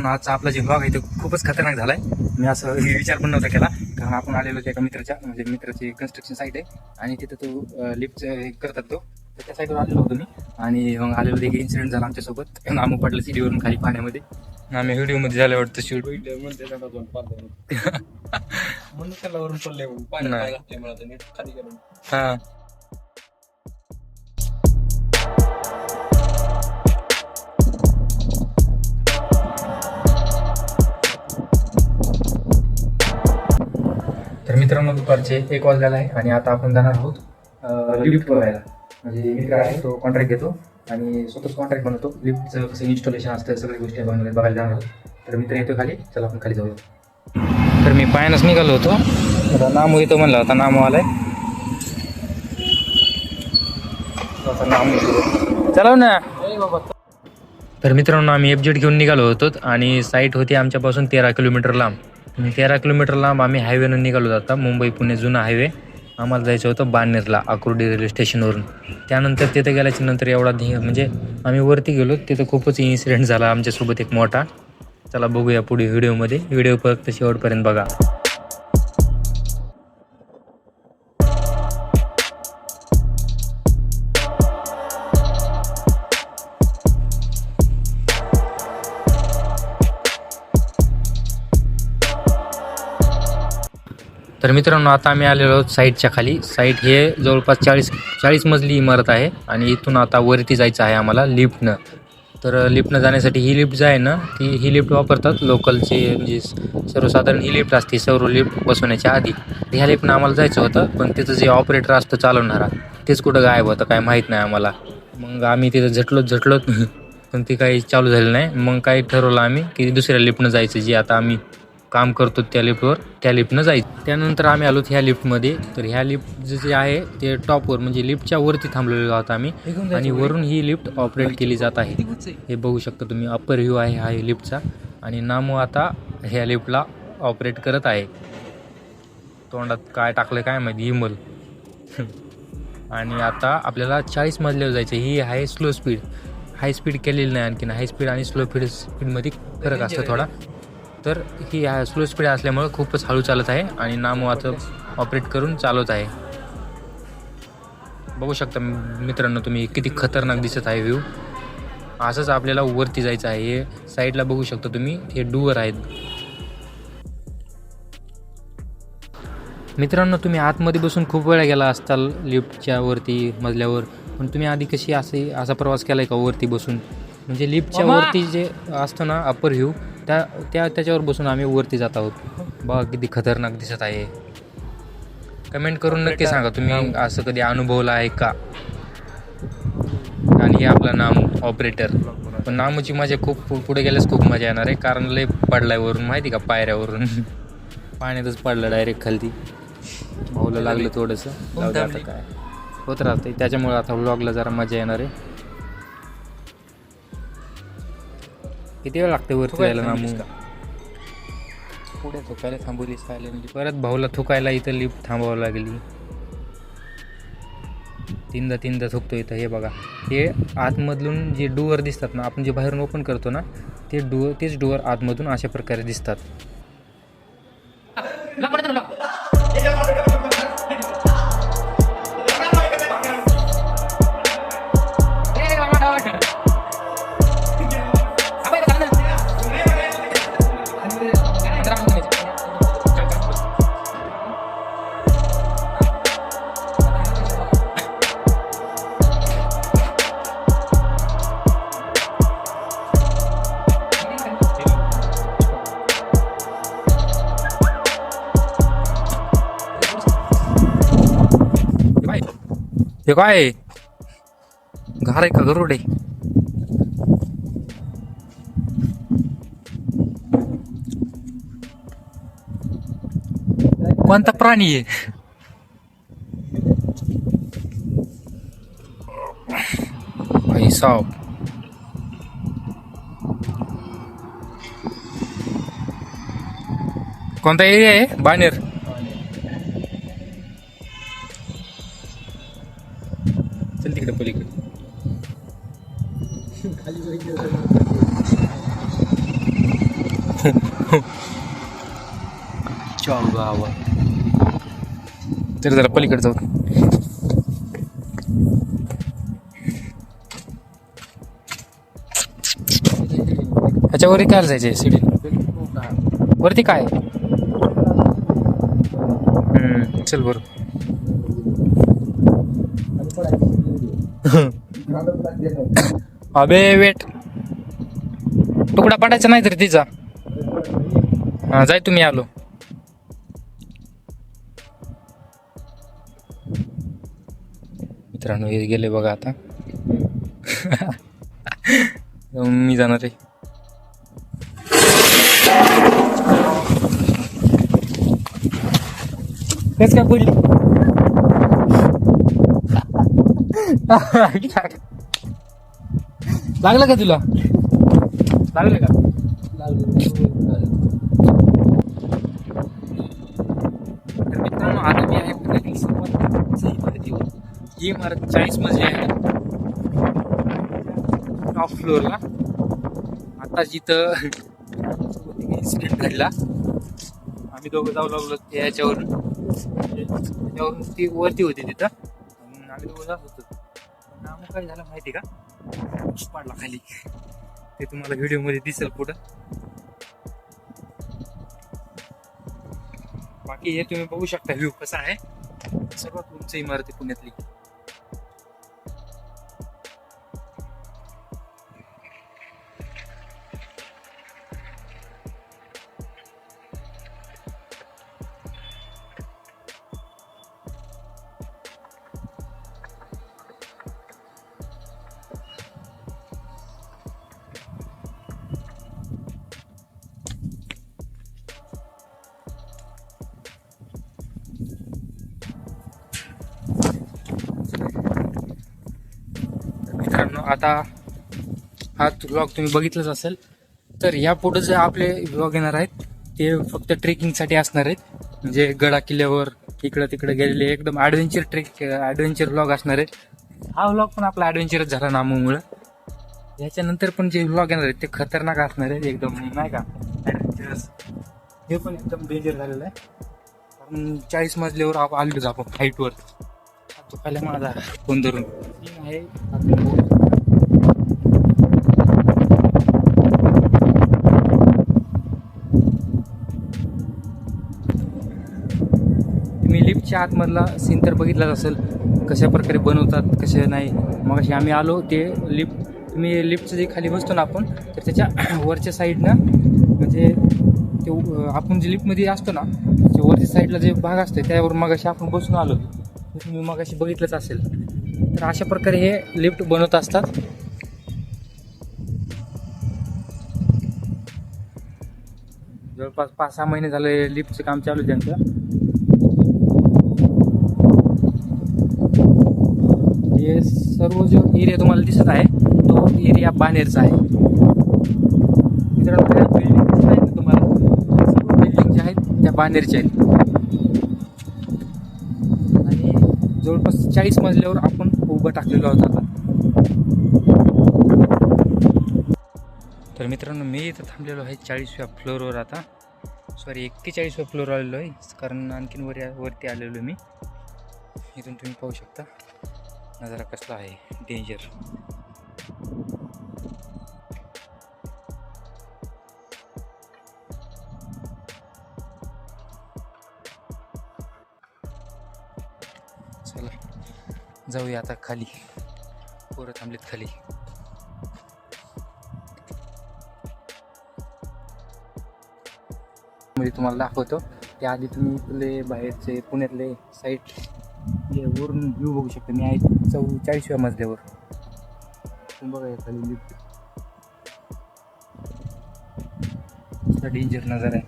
मित्रांनो आजचा आपला जे ब्लॉग आहे तो खूपच खतरनाक झालाय. मी असं विचार पण नव्हता केला. कारण आपण आलेलो एका मित्राच्या म्हणजे मित्राची कन्स्ट्रक्शन साईट आहे. आणि तिथं तो लिफ्ट करतात तो. तर त्या साईडवर आलेलो होतो मी. आणि मग आलेलो एक इन्सिडेंट झाला आमच्यासोबत. नामू पडलं सिटीवरून खाली पाण्यामध्ये. आम्ही व्हिडिओमध्ये झालं वाटतं शूट. म्हणून त्याला वरून पडले पाणी हां. तर मित्रांनो दुपारचे एक वाजलेला आहे आणि आता आपण जाणार आहोत लिफ्ट बघायला. म्हणजे मित्र आहे तो कॉन्ट्रॅक्ट घेतो आणि स्वतःच कॉन्ट्रॅक्ट बनवतो. लिफ्टचं कसं इन्स्टॉलेशन असतं सगळ्या गोष्टी बनवल्या बघायला जाणार आहोत. तर मित्र येतो खाली चला आपण खाली जाऊया. तर मी पायानंच निघालो होतो. आता नामू येतो म्हणलं आता नामू आलाय. आता नामू चला ना. तर मित्रांनो आम्ही एफजेट घेऊन निघालो होतो आणि साईट होती आमच्यापासून तेरा किलोमीटर लांब. आणि तेरा किलोमीटर लांब आम्ही हायवेनं निघालो आता मुंबई पुणे जुना हायवे आम्हाला जायचं होतं बानेरला आकुर्डी रेल्वे स्टेशनवरून त्यानंतर तिथं गेल्याच्यानंतर एवढा धी म्हणजे आम्ही वरती गेलो. तिथं खूपच इन्सिडेंट झाला आमच्यासोबत एक मोठा. चला बघूया पुढे व्हिडिओमध्ये व्हिडिओ फक्त शेवटपर्यंत बघा. तर मित्रांनो आता आम्ही आलेलो आहोत साईटच्या खाली. साईट हे जवळपास चाळीस चाळीस मजली इमारत आहे आणि इथून आता वरती जायचं आहे आम्हाला लिफ्टनं. तर लिफ्टनं जाण्यासाठी ही लिफ्ट जी आहे ना ती ही लिफ्ट वापरतात लोकलचे म्हणजे सर्वसाधारण ही लिफ्ट असते सर्व लिफ्ट बसवण्याच्या आधी. ह्या लिफ्टनं आम्हाला जायचं होतं पण तिथं जे ऑपरेटर असतं चालवणारा तेच कुठं गायब होतं काय माहीत नाही आम्हाला. मग आम्ही तिथं झटलोच झटलोत पण ती काही चालू झाली नाही. मग काही ठरवलं आम्ही की दुसऱ्या लिफ्टनं जायचं जी आता आम्ही काम करतो त्या लिफ्टवर त्या लिफ्टनं जायचं. त्यानंतर आम्ही आलो ह्या लिफ्टमध्ये. तर ह्या लिफ्ट जे आहे ते टॉपवर म्हणजे लिफ्टच्या वरती थांबलेलो आहोत आम्ही. आणि वरून ही लिफ्ट ऑपरेट केली जात आहे. हे बघू शकता तुम्ही अप्पर व्ह्यू आहे हा लिफ्टचा. आणि नामो आता ह्या लिफ्टला ऑपरेट करत आहे. तोंडात काय टाकलं काय माहिती इमल आणि आता आपल्याला चाळीस मजल्यावर जायचं ही आहे स्लो स्पीड हाय स्पीड केलेली नाही आणखीन. हाय स्पीड आणि स्लो स्पीड स्पीडमध्ये फरक असतो थोडा. तर ही स्लो स्पीड असल्यामुळं खूपच हळू चालत आहे आणि नामो आता ऑपरेट करून चालवत आहे. बघू शकता मित्रांनो तुम्ही किती खतरनाक दिसत आहे व्ह्यू असंच आपल्याला वरती जायचं आहे. हे साईडला बघू शकता तुम्ही हे डुवर आहेत. मित्रांनो तुम्ही आतमध्ये बसून खूप वेळा गेला असताल लिफ्टच्या वरती मजल्यावर. पण तुम्ही आधी कशी असे असा प्रवास केला आहे का वरती बसून? म्हणजे लिफ्टच्या वरती जे असतं ना अप्पर व्ह्यू त्या त्या त्याच्यावर बसून आम्ही वरती जात आहोत. बघा किती खतरनाक दिसत आहे. कमेंट करून नक्की सांगा तुम्ही असं कधी अनुभवलं आहे का? आणि हे आपलं नाम ऑपरेटर पण नामूची मजा खूप पुढे गेल्यास खूप मजा येणार आहे. कारण लय पडलाय वरून माहिती का? पायऱ्यावरून. पाण्यातच पडलं डायरेक्ट खालती. भाऊला लागलं थोडंसं. काय. होत राहतंय. त्याच्यामुळे आता व्लॉगला जरा मजा येणार आहे. किती वेळ लागते वरती जायला नामू पुढे थुकायला थांबवली म्हणजे परत भाऊला थुकायला इथं लिफ्ट थांबावं लागली. तीनदा तीनदा थुकतो इथं हे बघा. हे आतमधून जे डुअर दिसतात ना आपण जे बाहेरून ओपन करतो ना ते डुअर तेच डुअर आतमधून अशा प्रकारे दिसतात. हे काय? घर आहे का गरुड आहे? कोणता प्राणी आहे? भाई साहब. कोणता एरिया आहे? बानेर. गावा तर जरा पलीकडे जाऊ. ह्याच्यावरही काय जायचे सिडी? वरती काय? हम्म, चल बरं. अबे वेट. तुकडा पडायचा नाही तरी तिचा. हा जाय तुम्ही आलो. मित्रांनो हे गेले बघा आता. मी जाणार आहे. कस काय पडली लागलं का तुला? लागलं का तर मित्रांनो आता मी आहे पुण्यातील सर्वात उंच इमारतीवर ही इमारत चाळीस मजली आहे. टॉप फ्लोअरला आता जिथं इन्सिडेंट घडला आम्ही दोघं जाऊ लागलो त्या याच्यावरून. त्याच्यावरून ती वरती होती तिथं. आम्ही दोघं जात होतो. नाम काय झालं माहिती का? पाऊस खाली. ते तुम्हाला व्हिडिओमध्ये दिसेल पुढं. बाकी हे तुम्ही बघू शकता व्ह्यू कसा आहे. सर्वात उंच इमारत आहे पुण्यातली. मित्रांनो आता हा ब्लॉग तुम्ही बघितलंच असेल तर या पुढे जे आपले व्लॉग येणार आहेत ते फक्त ट्रेकिंगसाठी असणार आहेत. म्हणजे गडा किल्ल्यावर इकडं तिकडं गेलेले एकदम ॲडव्हेंचर ट्रेक ॲडव्हेंचर ब्लॉग असणार आहेत. हा व्लॉग पण आपला ॲडव्हेंचरच झाला नामुळं याच्यानंतर पण जे व्लॉग येणार आहेत ते खतरनाक असणार आहेत एकदम नाही का? ॲडव्हेंचरस हे पण एकदम डेंजर झालेलं आहे. कारण चाळीस मजल्यावर आपण आलेलोच आपण हाईटवर तो पहिल्या माझा फोन धरून? आहे तुम्ही आतमधला सीन तर बघितलाच असेल. कशा प्रकारे बनवतात कसे नाही. मग अशी आम्ही आलो ते लिफ्ट तुम्ही लिफ्टचं जे खाली बसतो ना आपण तर त्याच्या वरच्या साईडनं म्हणजे ते आपण जे लिफ्टमध्ये असतो ना ते वरच्या साईडला जे भाग असतो त्यावर मग अशी आपण बसून आलो. मी तुम्ही मग अशी बघितलंच असेल. तर अशा प्रकारे हे लिफ्ट बनवत असतात. जवळपास पाच सहा महिने झाले लिफ्टचं काम चालू त्यांचं हे सर्व जो एरिया तुम्हाला दिसत आहे तो एरिया बानेरचा आहे. मित्रांनो बिल्डिंग दिसत आहेत ना तुम्हाला? सर्व बिल्डिंग ज्या आहेत त्या बानेरच्या आहेत. आणि जवळपास चाळीस मजल्यावर आपण उभं टाकलेलो आहोत आता. तर मित्रांनो मी इथं थांबलेलो आहे चाळीसव्या फ्लोअरवर आता. सॉरी एक्केचाळीसव्या फ्लोअर आलेलो आहे कारण आणखीन वर वरती आलेलो मी. इथून तुम्ही पाहू शकता. नजारा कसला आहे? डेंजर चला जाऊया आता खाली. पोरं थांबलेत खाली. म्हणजे तुम्हाला दाखवतो. त्याआधी तुम्ही इथले बाहेरचे पुण्यातले साईट हे वरून व्ह्यू बघू शकता. मी आहे चौ चाळीसव्या मजल्यावर. तुम्ही बघा खाली लिफ्ट डेंजर नजर आहे.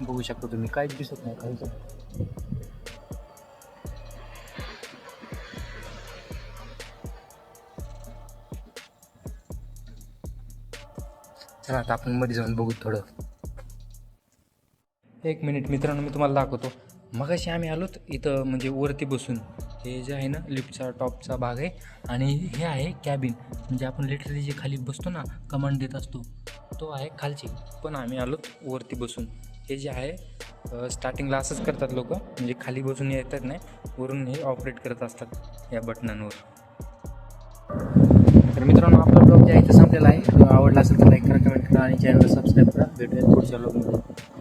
बघू शकता तुम्ही. काहीच दिसत नाही काहीच चला आता आपण मध्ये जाऊन बघू थोडं. एक मिनिट मित्रांनो मी तुम्हाला दाखवतो. मगाशी आम्ही आलोत इथं म्हणजे वरती बसून. हे जे आहे ना लिफ्टचा टॉपचा भाग आहे. आणि हे आहे कॅबिन म्हणजे आपण लिटरली जे खाली बसतो ना कमांड देत असतो तो आहे खालची. पण आम्ही आलोत वरती बसून. हे जे आहे स्टार्टिंगला असंच करतात लोक. म्हणजे खाली बसून येतात नाही वरून हे ऑपरेट करत असतात या बटनांवर. तर मित्रांनो आपला ब्लॉग जे आहे ते संपलेला आहे. आवडला असेल तर लाईक करा कमेंट करा आणि चॅनलला सबस्क्राईब करा. भेटूया पुढच्या ब्लॉगमध्ये